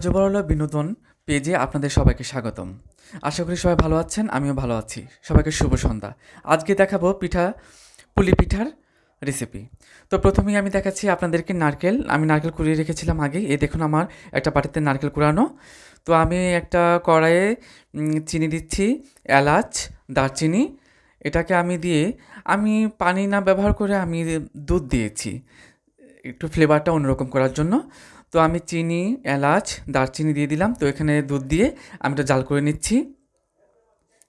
রাজবরল বিনোদন পেজে আপনাদের সবাইকে স্বাগতম। আশা করি সবাই ভালো আছেন, আমিও ভালো আছি। সবাইকে শুভ সন্ধ্যা। আজকে দেখাবো পিঠা, পুলি পিঠার রেসিপি তো প্রথমেই আমি দেখাচ্ছি আপনাদেরকে নারকেল। আমি নারকেল কুড়িয়ে রেখেছিলাম আগে। এ দেখুন আমার একটা বাটিতে নারকেল কুড়ানো। তো আমি একটা কড়াইয়ে চিনি দিচ্ছি, এলাচ, দারচিনি। এটাকে আমি দিয়ে, আমি পানি না ব্যবহার করে আমি দুধ দিয়েছি। একটু ফ্লেভারটা অন্যরকম করার জন্য। তো আমি চিনি, এলাচ, দারচিনি দিয়ে দিলাম। তো এখানে দুধ দিয়ে আমি এটা জাল করে নিচ্ছি।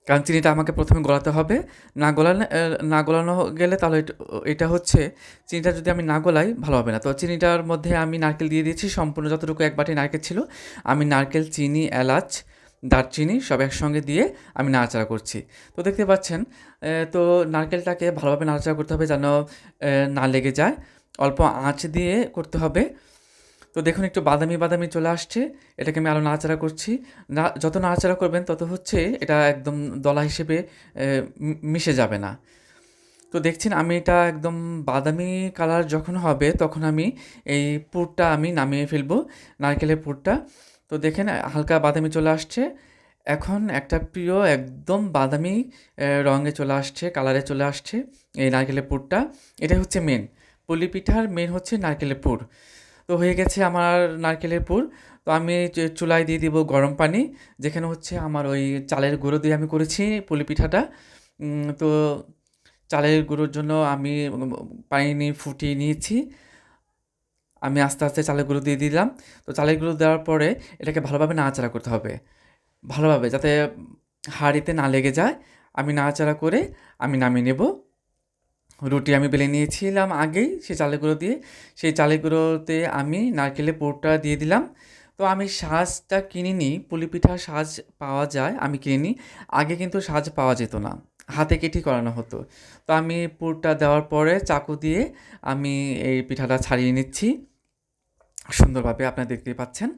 কারণ চিনিটা আমাকে প্রথমে গলাতে হবে। না গলানো না গলানো গেলে তাহলে এটা- হচ্ছে, চিনিটা যদি আমি না গলাই ভালো হবে না। তো চিনিটার মধ্যে আমি নারকেল দিয়ে দিয়েছি। সম্পূর্ণ যতটুকু এক বাটি নারকেল ছিল, আমি নারকেল, চিনি, এলাচ, দারচিনি সব একসঙ্গে দিয়ে আমি নাড়াচাড়া করছি। তো দেখতে পাচ্ছেন তো নারকেলটাকে ভালোভাবে নাড়াচাড়া করতে হবে যেন না লেগে যায়। অল্প আঁচ দিয়ে করতে হবে। তো দেখুন, একটু বাদামি বাদামি চলে আসছে। এটাকে আমি আরও নাড়াচাড়া করছি। না, যত নাড়াচাড়া করবেন, তত হচ্ছে এটা একদম দলা হিসেবে মিশে যাবে না। তো দেখছেন, আমি এটা একদম বাদামি কালার যখন হবে, তখন আমি এই পুরটা আমি নামিয়ে ফেলব, নারকেলের পুরটা। তো দেখেন, হালকা বাদামি চলে আসছে। এখন একটা প্রিয় একদম বাদামি রঙে চলে আসছে, কালারে চলে আসছে এই নারকেলের পুরটা। এটাই হচ্ছে মেন পুলি পিঠার মেন হচ্ছে নারকেলের পুর। তো হয়ে গেছে আমার নারকেলের পুর। তো আমি চুলায় দিয়ে দিব গরম পানি, যেখানে হচ্ছে আমার ওই চালের গুঁড়ো দিয়ে আমি করেছি পুলি পিঠাটা। তো চালের গুঁড়োর জন্য আমি পানি ফুটিয়ে নিয়েছি। আমি আস্তে আস্তে চালের গুঁড়ো দিয়ে দিলাম। তো চালের গুঁড়ো দেওয়ার পরে এটাকে ভালোভাবে নাড়াচাড়া করতে হবে। ভালোভাবে যাতে হাঁড়িতে না লেগে যায়। আমি নাড়াচাড়া করে আমি নামিয়ে নেব। রুটি আমি বেলে নিয়েছিলাম আগেই সেই চালের গুঁড়ো দিয়ে। সেই চালের গুঁড়োতে আমি নারকেলের পুরটা দিয়ে দিলাম। তো আমি সাজটা কিনিনি, পুলি পিঠার সাজ পাওয়া যায়, আমি কিনে নিই আগে কিন্তু সাজ পাওয়া যেত না, হাতে কেটে করানো হতো। তো আমি পুরটা দেওয়ার পরে চাকু দিয়ে আমি এই পিঠাটা ছাড়িয়ে নিচ্ছি। সুন্দরভাবে আপনারা দেখতেই পাচ্ছেন।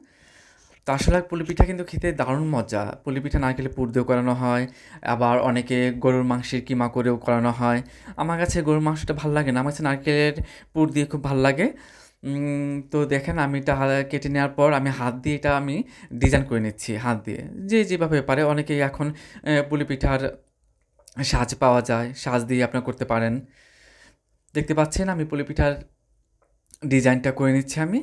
তো আসলে পুলি পিঠা কিন্তু খেতে দারুণ মজা। পুলি পিঠা নারকেলের পুর দিয়েও করানো হয় আবার অনেকে গরুর মাংসের কিমা করেও করানো হয়। আমার কাছে গরুর মাংসটা ভালো লাগে না আমার কাছে নারকেলের পুর দিয়ে খুব ভালো লাগে। তো দেখেন আমি এটা কেটে নেওয়ার পর আমি হাত দিয়ে এটা আমি ডিজাইন করে নিচ্ছি হাত দিয়ে। যে যেভাবে পারে অনেকেই এখন আহ, পুলি পিঠার সাজ পাওয়া যায় সাজ দিয়ে আপনার করতে পারেন। দেখতে পাচ্ছেন আমি পুলি পিঠার ডিজাইনটা করে নিচ্ছি আমি।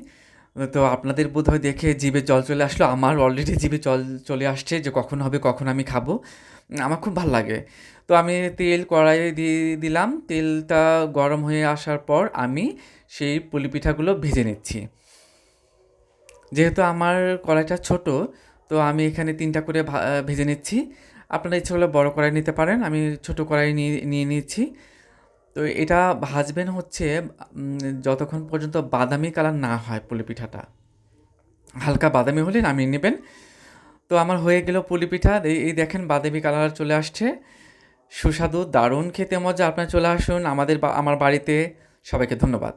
তো আপনাদের বোধহয় দেখে জিভে জল চলে আসলো। আমার অলরেডি জিভে জল চলে আসছে যে কখন হবে, কখন আমি খাব। আমার খুব ভালো লাগে। তো আমি তেল কড়াইয়ে দিয়ে দিলাম। তেলটা গরম হয়ে আসার পর আমি সেই পুলি পিঠাগুলো ভেজে নিচ্ছি। যেহেতু আমার কড়াইটা ছোট, তো আমি এখানে তিনটা করে ভেজে নিচ্ছি। আপনারা ইচ্ছে করলে বড় কড়াই নিতে পারেন। আমি ছোট কড়াই নিয়ে নিয়ে নিচ্ছি। তো এটা ভাজবেন হচ্ছে যতক্ষণ পর্যন্ত বাদামি কালার না হয় পুলি পিঠাটা হালকা বাদামি হলে নামিয়ে নেবেন। তো আমার হয়ে গেল পুলি পিঠা এই দেখেন বাদামি কালার চলে আসছে। সুস্বাদু, দারুণ, খেতে মজা। আপনারা চলে আসুন আমাদের আমার বাড়িতে। সবাইকে ধন্যবাদ।